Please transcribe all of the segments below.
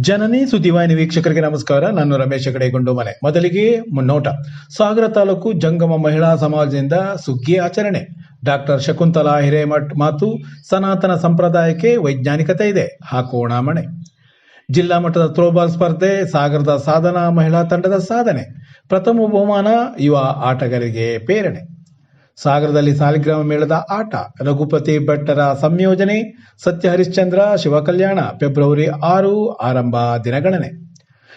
ಜನನಿ ಸುದ್ದಿವಾಹಿನಿ ವೀಕ್ಷಕರಿಗೆ ನಮಸ್ಕಾರ. ನಾನು ರಮೇಶ್ ಕಡೆಗೊಂಡು ಮನೆ ಮೊದಲಿಗೆ ಮುನ್ನೋಟ. ಸಾಗರ ತಾಲೂಕು ಜಂಗಮ ಮಹಿಳಾ ಸಮಾಜದಿಂದ ಸುಗ್ಗಿ ಆಚರಣೆ. ಡಾಕ್ಟರ್ ಶಕುಂತಲಾ ಹಿರೇಮಠ್ ಮಾತು, ಸನಾತನ ಸಂಪ್ರದಾಯಕ್ಕೆ ವೈಜ್ಞಾನಿಕತೆ ಇದೆ. ಹಾಕೋಣ ಮಣೆ. ಜಿಲ್ಲಾ ಮಟ್ಟದ ಥ್ರೋಬಾಲ್ ಸ್ಪರ್ಧೆ, ಸಾಗರದ ಸಾಧನಾ ಮಹಿಳಾ ತಂಡದ ಸಾಧನೆ. ಪ್ರಥಮ ಬಹುಮಾನ, ಯುವ ಆಟಗಾರರಿಗೆ ಪ್ರೇರಣೆ. ಸಾಗರದಲ್ಲಿ ಸಾಲಿಗ್ರಾಮ ಮೇಳದ ಆಟ, ರಘುಪತಿ ಭಟ್ಟರ ಸಂಯೋಜನೆ ಸತ್ಯ ಹರಿಶ್ಚಂದ್ರ ಶಿವಕಲ್ಯಾಣ ಫೆಬ್ರವರಿ ಆರು ಆರಂಭ ದಿನಗಣನೆ.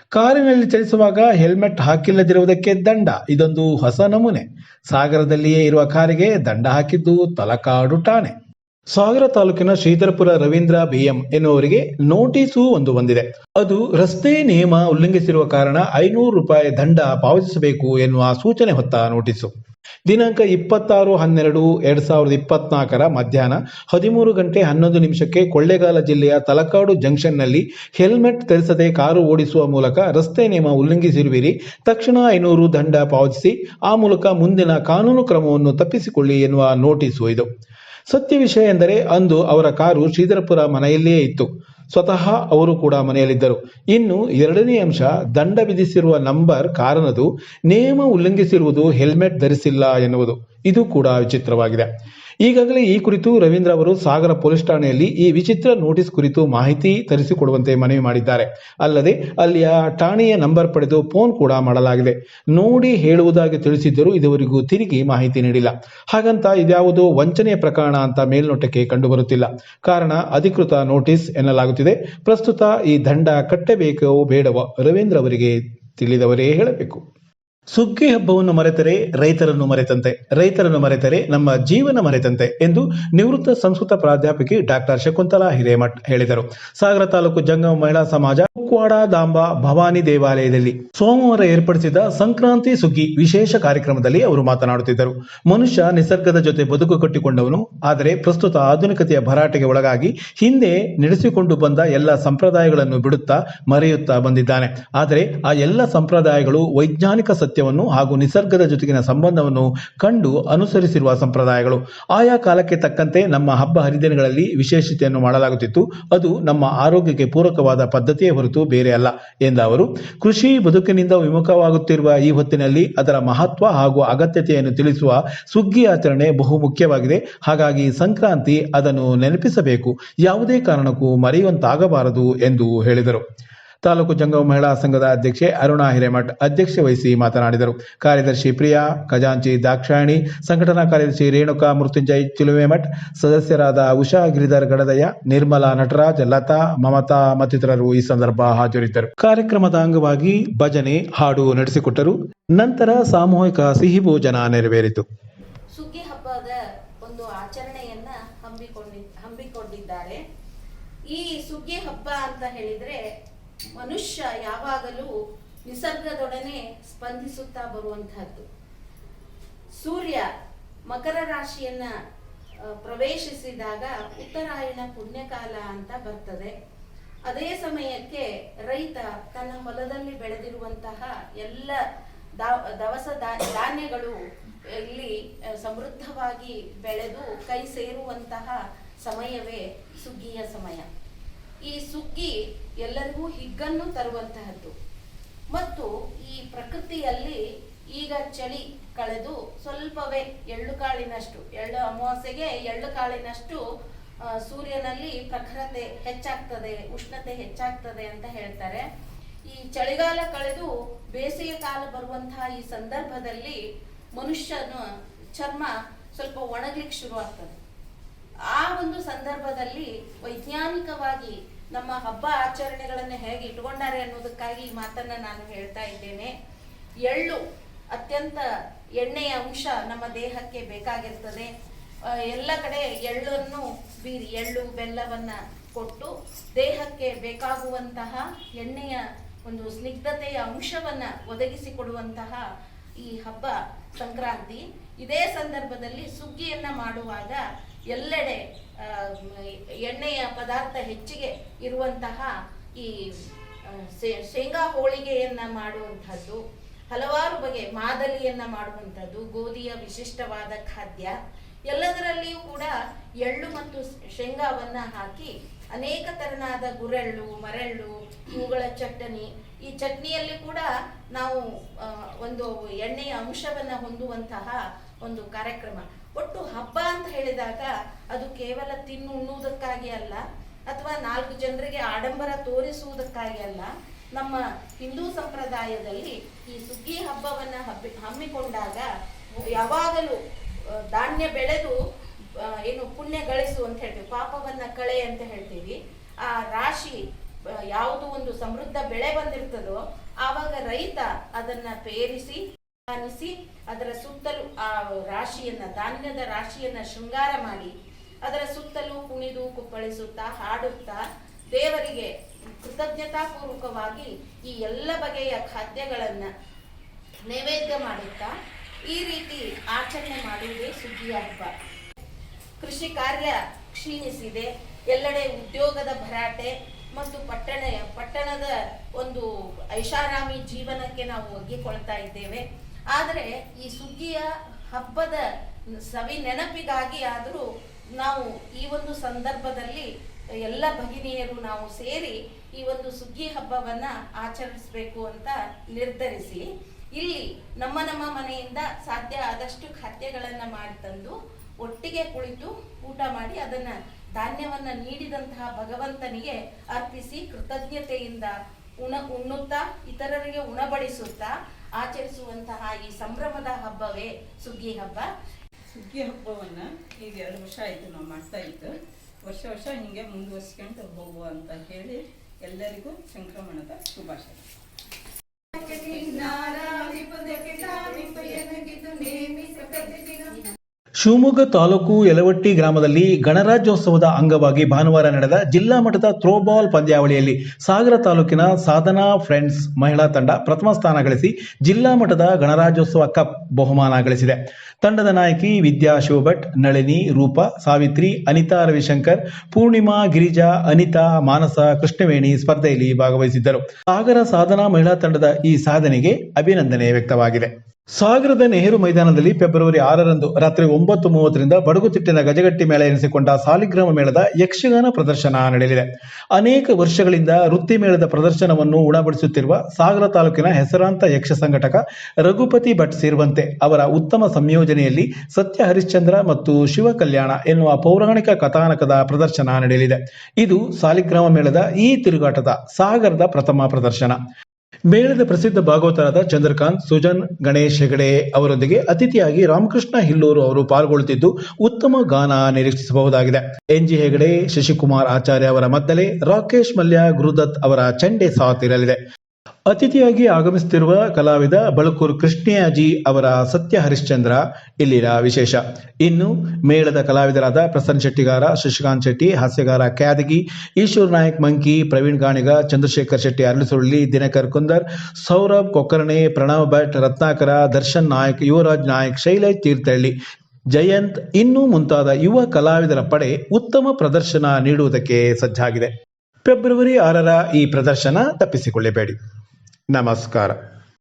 ಕಾರಿನಲ್ಲಿ ಚಲಿಸುವಾಗ ಹೆಲ್ಮೆಟ್ ಹಾಕಿಲ್ಲದಿರುವುದಕ್ಕೆ ದಂಡ, ಇದೊಂದು ಹೊಸ ನಮೂನೆ. ಸಾಗರದಲ್ಲಿಯೇ ಇರುವ ಕಾರಿಗೆ ದಂಡ ಹಾಕಿದ್ದು ತಲಕಾಡು ಠಾಣೆ. ಸಾಗರ ತಾಲೂಕಿನ ಶ್ರೀಧರಪುರ ರವೀಂದ್ರ ಬಿಎಂ ಎನ್ನುವರಿಗೆ ನೋಟಿಸು ಒಂದು ಬಂದಿದೆ. ಅದು ರಸ್ತೆ ನಿಯಮ ಉಲ್ಲಂಘಿಸಿರುವ ಕಾರಣ ಐನೂರು ರೂಪಾಯಿ ದಂಡ ಪಾವತಿಸಬೇಕು ಎನ್ನುವ ಸೂಚನೆ ಹೊತ್ತ ನೋಟಿಸು. ದಿನಾಂಕ ಇಪ್ಪತ್ತಾರು ಹನ್ನೆರಡು ಎರಡ್ ಸಾವಿರದ ಇಪ್ಪತ್ನಾಲ್ಕರ ಮಧ್ಯಾಹ್ನ ಹದಿಮೂರು ಗಂಟೆ ಹನ್ನೊಂದು ನಿಮಿಷಕ್ಕೆ ಕೊಳ್ಳೇಗಾಲ ಜಿಲ್ಲೆಯ ತಲಕಾಡು ಜಂಕ್ಷನ್ನಲ್ಲಿ ಹೆಲ್ಮೆಟ್ ಧರಿಸದೆ ಕಾರು ಓಡಿಸುವ ಮೂಲಕ ರಸ್ತೆ ನಿಯಮ ಉಲ್ಲಂಘಿಸಿರುವಿರಿ. ತಕ್ಷಣ ಐನೂರು ದಂಡ ಪಾವತಿಸಿ, ಆ ಮೂಲಕ ಮುಂದಿನ ಕಾನೂನು ಕ್ರಮವನ್ನು ತಪ್ಪಿಸಿಕೊಳ್ಳಿ ಎನ್ನುವ ನೋಟಿಸು ಇದು. ಸತ್ಯ ವಿಷಯ ಎಂದರೆ ಅಂದು ಅವರ ಕಾರು ಶ್ರೀಧರಪುರ ಮನೆಯಲ್ಲಿಯೇ ಇತ್ತು. ಸ್ವತಃ ಅವರು ಕೂಡ ಮನೆಯಲ್ಲಿದ್ದರು. ಇನ್ನು ಎರಡನೇ ಅಂಶ, ದಂಡ ವಿಧಿಸಿರುವ ನಂಬರ್ ಕಾರಣದು ನಿಯಮ ಉಲ್ಲಂಘಿಸಿರುವುದು ಹೆಲ್ಮೆಟ್ ಧರಿಸಿಲ್ಲ ಎನ್ನುವುದು. ಇದು ಕೂಡ ವಿಚಿತ್ರವಾಗಿದೆ. ಈಗಾಗಲೇ ಈ ಕುರಿತು ರವೀಂದ್ರ ಅವರು ಸಾಗರ ಪೊಲೀಸ್ ಠಾಣೆಯಲ್ಲಿ ಈ ವಿಚಿತ್ರ ನೋಟಿಸ್ ಕುರಿತು ಮಾಹಿತಿ ತರಿಸಿಕೊಡುವಂತೆ ಮನವಿ ಮಾಡಿದ್ದಾರೆ. ಅಲ್ಲದೆ ಅಲ್ಲಿಯ ಠಾಣೆಯ ನಂಬರ್ ಪಡೆದು ಫೋನ್ ಕೂಡ ಮಾಡಲಾಗಿದೆ. ನೋಡಿ ಹೇಳುವುದಾಗಿ ತಿಳಿಸಿದ್ದರೂ ಇದುವರೆಗೂ ತಿರುಗಿ ಮಾಹಿತಿ ನೀಡಿಲ್ಲ. ಹಾಗಂತ ಇದ್ಯಾವುದೋ ವಂಚನೆಯ ಪ್ರಕರಣ ಅಂತ ಮೇಲ್ನೋಟಕ್ಕೆ ಕಂಡುಬರುತ್ತಿಲ್ಲ. ಕಾರಣ ಅಧಿಕೃತ ನೋಟಿಸ್ ಎನ್ನಲಾಗುತ್ತಿದೆ. ಪ್ರಸ್ತುತ ಈ ದಂಡ ಕಟ್ಟಬೇಕೋ ಬೇಡವೋ ರವೀಂದ್ರ ಅವರಿಗೆ ತಿಳಿದವರೇ ಹೇಳಬೇಕು. ಸುಗ್ಗಿ ಹಬ್ಬವನ್ನು ಮರೆತರೆ ರೈತರನ್ನು ಮರೆತಂತೆ, ರೈತರನ್ನು ಮರೆತರೆ ನಮ್ಮ ಜೀವನ ಮರೆತಂತೆ ಎಂದು ನಿವೃತ್ತ ಸಂಸ್ಕೃತ ಪ್ರಾಧ್ಯಾಪಕಿ ಡಾಕ್ಟರ್ ಶಕುಂತಲಾ ಹಿರೇಮಠ್ ಹೇಳಿದರು. ಸಾಗರ ತಾಲೂಕು ಜಂಗಮ ಮಹಿಳಾ ಸಮಾಜ, ಕುಕ್ವಾಡ, ದಾಂಬ, ಭವಾನಿ ದೇವಾಲಯದಲ್ಲಿ ಸೋಮವಾರ ಏರ್ಪಡಿಸಿದ ಸಂಕ್ರಾಂತಿ ಸುಗ್ಗಿ ವಿಶೇಷ ಕಾರ್ಯಕ್ರಮದಲ್ಲಿ ಅವರು ಮಾತನಾಡುತ್ತಿದ್ದರು. ಮನುಷ್ಯ ನಿಸರ್ಗದ ಜೊತೆ ಬದುಕು ಕಟ್ಟಿಕೊಂಡವನು, ಆದರೆ ಪ್ರಸ್ತುತ ಆಧುನಿಕತೆಯ ಭರಾಟೆಗೆ ಒಳಗಾಗಿ ಹಿಂದೆ ನಡೆಸಿಕೊಂಡು ಬಂದ ಎಲ್ಲ ಸಂಪ್ರದಾಯಗಳನ್ನು ಬಿಡುತ್ತಾ ಮರೆಯುತ್ತಾ ಬಂದಿದ್ದಾನೆ. ಆದರೆ ಆ ಎಲ್ಲ ಸಂಪ್ರದಾಯಗಳು ವೈಜ್ಞಾನಿಕ ಸತ್ಯವನ್ನು ಹಾಗೂ ನಿಸರ್ಗದ ಜೊತೆಗಿನ ಸಂಬಂಧವನ್ನು ಕಂಡು ಅನುಸರಿಸಿರುವ ಸಂಪ್ರದಾಯಗಳು. ಆಯಾ ಕಾಲಕ್ಕೆ ತಕ್ಕಂತೆ ನಮ್ಮ ಹಬ್ಬ ಹರಿದಿನಗಳಲ್ಲಿ ವಿಶೇಷತೆಯನ್ನು ಮಾಡಲಾಗುತ್ತಿತ್ತು. ಅದು ನಮ್ಮ ಆರೋಗ್ಯಕ್ಕೆ ಪೂರಕವಾದ ಪದ್ಧತಿಯೇ ಹೊರತು ಬೇರೆ ಅಲ್ಲ ಎಂದ ಅವರು. ಕೃಷಿ ಬದುಕಿನಿಂದ ವಿಮುಖವಾಗುತ್ತಿರುವ ಈ ಹೊತ್ತಿನಲ್ಲಿ ಅದರ ಮಹತ್ವ ಹಾಗೂ ಅಗತ್ಯತೆಯನ್ನು ತಿಳಿಸುವ ಸುಗ್ಗಿ ಆಚರಣೆ ಬಹು ಮುಖ್ಯವಾಗಿದೆ. ಹಾಗಾಗಿ ಸಂಕ್ರಾಂತಿ ಅದನ್ನು ನೆನಪಿಸಬೇಕು. ಯಾವುದೇ ಕಾರಣಕ್ಕೂ ಮರೆಯುವಂತಾಗಬಾರದು ಎಂದು ಹೇಳಿದರು. ತಾಲೂಕು ಜಂಗಮ ಮಹಿಳಾ ಸಂಘದ ಅಧ್ಯಕ್ಷೆ ಅರುಣಾ ಹಿರೇಮಠ್ ಅಧ್ಯಕ್ಷ ವಹಿಸಿ ಮಾತನಾಡಿದರು. ಕಾರ್ಯದರ್ಶಿ ಪ್ರಿಯಾ, ಖಜಾಂಚಿ ದಾಕ್ಷಾಯಣಿ, ಸಂಘಟನಾ ಕಾರ್ಯದರ್ಶಿ ರೇಣುಕಾ ಮೃತ್ಯುಂಜಯ್ ಚಿಲುವೆಮಠ್ ಸದಸ್ಯರಾದ ಉಷಾ ಗಿರಿಧರ್ ಗಡದಯ್ಯ, ನಿರ್ಮಲಾ ನಟರಾಜ್, ಲತಾ, ಮಮತಾ ಮತ್ತಿತರರು ಈ ಸಂದರ್ಭ ಹಾಜರಿದ್ದರು. ಕಾರ್ಯಕ್ರಮದ ಅಂಗವಾಗಿ ಭಜನೆ, ಹಾಡು ನಡೆಸಿಕೊಟ್ಟರು. ನಂತರ ಸಾಮೂಹಿಕ ಸಿಹಿ ಭೋಜನ ನೆರವೇರಿತು. ಸುಗ್ಗಿ ಹಬ್ಬದ ಒಂದು ಆಚರಣೆಯನ್ನ ಹಮ್ಮಿಕೊಂಡಿ ಹಮ್ಮಿಕೊಂಡಿದ್ದಾರೆ. ಈ ಸುಗ್ಗಿ ಹಬ್ಬ ಅಂತ ಹೇಳಿದ್ರೆ ಮನುಷ್ಯ ಯಾವಾಗಲೂ ನಿಸರ್ಗದೊಡನೆ ಸ್ಪಂದಿಸುತ್ತಾ ಬರುವಂತಹದ್ದು. ಸೂರ್ಯ ಮಕರ ರಾಶಿಯನ್ನ ಪ್ರವೇಶಿಸಿದಾಗ ಉತ್ತರಾಯಣ ಪುಣ್ಯಕಾಲ ಅಂತ ಬರ್ತದೆ. ಅದೇ ಸಮಯಕ್ಕೆ ರೈತ ತನ್ನ ಹೊಲದಲ್ಲಿ ಬೆಳೆದಿರುವಂತಹ ಎಲ್ಲ ದವಸ ಧಾನ್ಯಗಳು ಇಲ್ಲಿ ಸಮೃದ್ಧವಾಗಿ ಬೆಳೆದು ಕೈ ಸೇರುವಂತಹ ಸಮಯವೇ ಸುಗ್ಗಿಯ ಸಮಯ. ಈ ಸುಗ್ಗಿ ಎಲ್ಲರಿಗೂ ಹಿಗ್ಗನ್ನು ತರುವಂತಹದ್ದು. ಮತ್ತು ಈ ಪ್ರಕೃತಿಯಲ್ಲಿ ಈಗ ಚಳಿ ಕಳೆದು ಸ್ವಲ್ಪವೇ ಎಳ್ಳು ಕಾಳಿನಷ್ಟು, ಎಳ್ಳು ಅಮಾವಾಸ್ಯೆಗೆ ಎಳ್ಳು ಕಾಳಿನಷ್ಟು ಸೂರ್ಯನಲ್ಲಿ ಪ್ರಖರತೆ ಹೆಚ್ಚಾಗ್ತದೆ, ಉಷ್ಣತೆ ಹೆಚ್ಚಾಗ್ತದೆ ಅಂತ ಹೇಳ್ತಾರೆ. ಈ ಚಳಿಗಾಲ ಕಳೆದು ಬೇಸಿಗೆ ಕಾಲ ಬರುವಂತಹ ಈ ಸಂದರ್ಭದಲ್ಲಿ ಮನುಷ್ಯನ ಚರ್ಮ ಸ್ವಲ್ಪ ಒಣಗ್ಲಿಕ್ಕೆ ಶುರು ಆಗ್ತದೆ ಆ ಒಂದು ಸಂದರ್ಭದಲ್ಲಿ ವೈಜ್ಞಾನಿಕವಾಗಿ ನಮ್ಮ ಹಬ್ಬ ಆಚರಣೆಗಳನ್ನು ಹೇಗೆ ಇಟ್ಕೊಂಡಾರೆ ಅನ್ನೋದಕ್ಕಾಗಿ ಈ ಮಾತನ್ನ ನಾನು ಹೇಳ್ತಾ ಇದ್ದೇನೆ. ಎಳ್ಳು ಅತ್ಯಂತ ಎಣ್ಣೆಯ ಅಂಶ ನಮ್ಮ ದೇಹಕ್ಕೆ ಬೇಕಾಗಿರ್ತದೆ. ಎಲ್ಲ ಕಡೆ ಎಳ್ಳನ್ನು ಬೀರಿ, ಎಳ್ಳು ಬೆಲ್ಲವನ್ನ ಕೊಟ್ಟು ದೇಹಕ್ಕೆ ಬೇಕಾಗುವಂತಹ ಎಣ್ಣೆಯ ಒಂದು ಸ್ನಿಗ್ಧತೆಯ ಅಂಶವನ್ನ ಒದಗಿಸಿಕೊಡುವಂತಹ ಈ ಹಬ್ಬ ಸಂಕ್ರಾಂತಿ. ಇದೇ ಸಂದರ್ಭದಲ್ಲಿ ಸುಗ್ಗಿಯನ್ನ ಮಾಡುವಾಗ ಎಲ್ಲೆಡೆ ಎಣ್ಣೆಯ ಪದಾರ್ಥ ಹೆಚ್ಚಿಗೆ ಇರುವಂತಹ ಈ ಶೇಂಗಾ ಹೋಳಿಗೆಯನ್ನ ಮಾಡುವಂಥದ್ದು, ಹಲವಾರು ಬಗೆ ಮಾದಲಿಯನ್ನ ಮಾಡುವಂಥದ್ದು, ಗೋಧಿಯ ವಿಶಿಷ್ಟವಾದ ಖಾದ್ಯ, ಎಲ್ಲದರಲ್ಲಿಯೂ ಕೂಡ ಎಳ್ಳು ಮತ್ತು ಶೇಂಗಾವನ್ನ ಹಾಕಿ ಅನೇಕ ತೆರನಾದ ಗುರೆಳ್ಳು, ಮರೆಳ್ಳು, ಇವುಗಳ ಚಟ್ನಿ, ಈ ಚಟ್ನಿಯಲ್ಲಿ ಕೂಡ ನಾವು ಒಂದು ಎಣ್ಣೆಯ ಅಂಶವನ್ನ ಹೊಂದುವಂತಹ ಒಂದು ಕಾರ್ಯಕ್ರಮ. ಒಟ್ಟು ಹಬ್ಬ ಅಂತ ಹೇಳಿದಾಗ ಅದು ಕೇವಲ ತಿನ್ನು ಉಣ್ಣುವುದಕ್ಕಾಗಿ ಅಲ್ಲ, ಅಥವಾ ನಾಲ್ಕು ಜನರಿಗೆ ಆಡಂಬರ ತೋರಿಸುವುದಕ್ಕಾಗಿ ಅಲ್ಲ, ನಮ್ಮ ಹಿಂದೂ ಸಂಪ್ರದಾಯದಲ್ಲಿ ಈ ಸುಗ್ಗಿ ಹಬ್ಬವನ್ನ ಹಬ್ಬಿ, ಹಮ್ಮಿಕೊಂಡಾಗ ಯಾವಾಗಲೂ ಧಾನ್ಯ ಬೆಳೆದು ಏನು ಪುಣ್ಯ ಗಳಿಸು ಅಂತ ಹೇಳ್ತೀವಿ, ಪಾಪವನ್ನ ಕಳೆ ಅಂತ ಹೇಳ್ತೀವಿ. ಆ ರಾಶಿ ಯಾವುದು ಒಂದು ಸಮೃದ್ಧ ಬೆಳೆ ಬಂದಿರ್ತದೋ, ಆವಾಗ ರೈತ ಅದನ್ನ ಪೇರಿಸಿ ಆನಿಸಿ ಅದರ ಸುತ್ತಲೂ ಆ ರಾಶಿಯನ್ನ, ಧಾನ್ಯದ ರಾಶಿಯನ್ನ ಶೃಂಗಾರ ಮಾಡಿ, ಅದರ ಸುತ್ತಲೂ ಕುಣಿದು, ಕುಪ್ಪಳಿಸುತ್ತಾ, ಹಾಡುತ್ತಾ ದೇವರಿಗೆ ಕೃತಜ್ಞತಾಪೂರ್ವಕವಾಗಿ ಈ ಎಲ್ಲ ಬಗೆಯ ಖಾದ್ಯಗಳನ್ನ ನೈವೇದ್ಯ ಮಾಡುತ್ತಾ ಈ ರೀತಿ ಆಚರಣೆ ಮಾಡುವುದೇ ಸುಗ್ಗಿಯ ಹಬ್ಬ. ಕೃಷಿ ಕಾರ್ಯ ಕ್ಷೀಣಿಸಿದೆ. ಎಲ್ಲೆಡೆ ಉದ್ಯೋಗದ ಭರಾಟೆ ಮತ್ತು ಪಟ್ಟಣ, ಪಟ್ಟಣದ ಒಂದು ಐಷಾರಾಮಿ ಜೀವನಕ್ಕೆ ನಾವು ಒಗ್ಗಿಕೊಳ್ತಾ ಇದ್ದೇವೆ. ಆದರೆ ಈ ಸುಗ್ಗಿಯ ಹಬ್ಬದ ಸವಿ ನೆನಪಿಗಾಗಿ ಆದರೂ ನಾವು ಈ ಒಂದು ಸಂದರ್ಭದಲ್ಲಿ ಎಲ್ಲ ಭಗಿನಿಯರು ನಾವು ಸೇರಿ ಈ ಒಂದು ಸುಗ್ಗಿ ಹಬ್ಬವನ್ನ ಆಚರಿಸಬೇಕು ಅಂತ ನಿರ್ಧರಿಸಿ ಇಲ್ಲಿ ನಮ್ಮ ನಮ್ಮ ಮನೆಯಿಂದ ಸಾಧ್ಯ ಆದಷ್ಟು ಖಾದ್ಯಗಳನ್ನ ಮಾಡಿ ತಂದು ಒಟ್ಟಿಗೆ ಕುಳಿತು ಊಟ ಮಾಡಿ ಅದನ್ನ ಧಾನ್ಯವನ್ನ ನೀಡಿದಂತಹ ಭಗವಂತನಿಗೆ ಅರ್ಪಿಸಿ ಕೃತಜ್ಞತೆಯಿಂದ ಉಣ ಉಣ್ಣುತ್ತಾ ಇತರರಿಗೆ ಉಣಬಡಿಸುತ್ತಾ ಆಚರಿಸುವಂತಹ ಈ ಸಂಭ್ರಮದ ಹಬ್ಬವೇ ಸುಗ್ಗಿ ಹಬ್ಬ. ಸುಗ್ಗಿ ಹಬ್ಬವನ್ನ ಈಗ ಎರಡು ವರ್ಷ ಆಯಿತು ನಾವು ಮಾಡ್ತಾ ಇತ್ತು ವರ್ಷ ವರ್ಷ ಹಿಂಗೆ ಮುಂದುವರ್ಸ್ಕೊಂಡು ಹೋಗುವ ಅಂತ ಹೇಳಿ ಎಲ್ಲರಿಗೂ ಸಂಕ್ರಮಣದ ಶುಭಾಶಯ. ಶಿವಮೊಗ್ಗ ತಾಲೂಕು ಯಲವಟ್ಟಿ ಗ್ರಾಮದಲ್ಲಿ ಗಣರಾಜ್ಯೋತ್ಸವದ ಅಂಗವಾಗಿ ಭಾನುವಾರ ನಡೆದ ಜಿಲ್ಲಾ ಮಟ್ಟದ ಥ್ರೋಬಾಲ್ ಪಂದ್ಯಾವಳಿಯಲ್ಲಿ ಸಾಗರ ತಾಲೂಕಿನ ಸಾಧನಾ ಫ್ರೆಂಡ್ಸ್ ಮಹಿಳಾ ತಂಡ ಪ್ರಥಮ ಸ್ಥಾನ ಗಳಿಸಿ ಜಿಲ್ಲಾ ಮಟ್ಟದ ಗಣರಾಜ್ಯೋತ್ಸವ ಕಪ್ ಬಹುಮಾನ ಗಳಿಸಿದೆ. ತಂಡದ ನಾಯಕಿ ವಿದ್ಯಾ ಶಿವಭಟ್, ನಳಿನಿ, ರೂಪ, ಸಾವಿತ್ರಿ, ಅನಿತಾ ರವಿಶಂಕರ್, ಪೂರ್ಣಿಮಾ, ಗಿರಿಜಾ, ಅನಿತಾ, ಮಾನಸ, ಕೃಷ್ಣವೇಣಿ ಸ್ಪರ್ಧೆಯಲ್ಲಿ ಭಾಗವಹಿಸಿದ್ದರು. ಸಾಗರ ಸಾಧನಾ ಮಹಿಳಾ ತಂಡದ ಈ ಸಾಧನೆಗೆ ಅಭಿನಂದನೆ ವ್ಯಕ್ತವಾಗಿದೆ. ಸಾಗರದ ನೆಹರು ಮೈದಾನದಲ್ಲಿ ಫೆಬ್ರವರಿ ಆರರಂದು ರಾತ್ರಿ ಒಂಬತ್ತು ಮೂವತ್ತರಿಂದ ಬಡಗುತಿಟ್ಟಿನ ಗಜಗಟ್ಟಿ ಮೇಳ ಎನಿಸಿಕೊಂಡ ಸಾಲಿಗ್ರಾಮ ಮೇಳದ ಯಕ್ಷಗಾನ ಪ್ರದರ್ಶನ ನಡೆಯಲಿದೆ. ಅನೇಕ ವರ್ಷಗಳಿಂದ ವೃತ್ತಿ ಮೇಳದ ಪ್ರದರ್ಶನವನ್ನು ಉಣಬಡಿಸುತ್ತಿರುವ ಸಾಗರ ತಾಲೂಕಿನ ಹೆಸರಾಂತ ಯಕ್ಷ ಸಂಘಟಕ ರಘುಪತಿ ಭಟ್ ಸೇರುವಂತೆ ಅವರ ಉತ್ತಮ ಸಂಯೋಜನೆಯಲ್ಲಿ ಸತ್ಯ ಹರಿಶ್ಚಂದ್ರ ಮತ್ತು ಶಿವ ಕಲ್ಯಾಣ ಎನ್ನುವ ಪೌರಾಣಿಕ ಕಥಾನಕದ ಪ್ರದರ್ಶನ ನಡೆಯಲಿದೆ. ಇದು ಸಾಲಿಗ್ರಾಮ ಮೇಳದ ಈ ತಿರುಗಾಟದ ಸಾಗರದ ಪ್ರಥಮ ಪ್ರದರ್ಶನ. ಮೇಳದ ಪ್ರಸಿದ್ಧ ಭಾಗವತರಾದ ಚಂದ್ರಕಾಂತ್, ಸುಜನ್, ಗಣೇಶ್ ಹೆಗಡೆ ಅವರೊಂದಿಗೆ ಅತಿಥಿಯಾಗಿ ರಾಮಕೃಷ್ಣ ಹಿಲ್ಲೂರು ಅವರು ಪಾಲ್ಗೊಳ್ಳುತ್ತಿದ್ದು ಉತ್ತಮ ಗಾನ ನಿರೀಕ್ಷಿಸಬಹುದಾಗಿದೆ. ಎನ್ ಜಿ ಹೆಗಡೆ, ಶಶಿಕುಮಾರ್ ಆಚಾರ್ಯ ಅವರ ಮದ್ದಲೆ, ರಾಕೇಶ್ ಮಲ್ಯ, ಗುರುದತ್ ಅವರ ಚಂಡೆ ಸಾಥ್ ಇರಲಿದೆ. ಅತಿಥಿಯಾಗಿ ಆಗಮಿಸುತ್ತಿರುವ ಕಲಾವಿದ ಬಳಕೂರು ಕೃಷ್ಣಯ್ಯಜಿ ಅವರ ಸತ್ಯ ಹರಿಶ್ಚಂದ್ರ, ಇಲ್ಲಿನ ವಿಶೇಷ. ಇನ್ನು ಮೇಳದ ಕಲಾವಿದರಾದ ಪ್ರಸನ್ನ ಶೆಟ್ಟಿಗಾರ, ಶಶಿಕಾಂತ್ ಶೆಟ್ಟಿ, ಹಾಸ್ಯಗಾರ ಕ್ಯಾದಗಿ, ಈಶ್ವರ್ ನಾಯಕ್, ಮಂಕಿ, ಪ್ರವೀಣ್ ಗಾಣಿಗ, ಚಂದ್ರಶೇಖರ್ ಶೆಟ್ಟಿ ಅರಳಿಸುಳ್ಳಿ ದಿನಕರ್ ಕುಂದರ್, ಸೌರಭ್ ಕೊಕ್ಕರ್ಣೆ, ಪ್ರಣವ್ ಭಟ್, ರತ್ನಾಕರ, ದರ್ಶನ್ ನಾಯಕ್, ಯುವರಾಜ್ ನಾಯಕ್ ಶೈಲೇಶ್ ತೀರ್ಥಹಳ್ಳಿ, ಜಯಂತ್ ಇನ್ನೂ ಮುಂತಾದ ಯುವ ಕಲಾವಿದರ ಪಡೆ ಉತ್ತಮ ಪ್ರದರ್ಶನ ನೀಡುವುದಕ್ಕೆ ಸಜ್ಜಾಗಿದೆ. ಫೆಬ್ರವರಿ ಆರರ ಈ ಪ್ರದರ್ಶನ ತಪ್ಪಿಸಿಕೊಳ್ಳಬೇಡಿ. ನಮಸ್ಕಾರ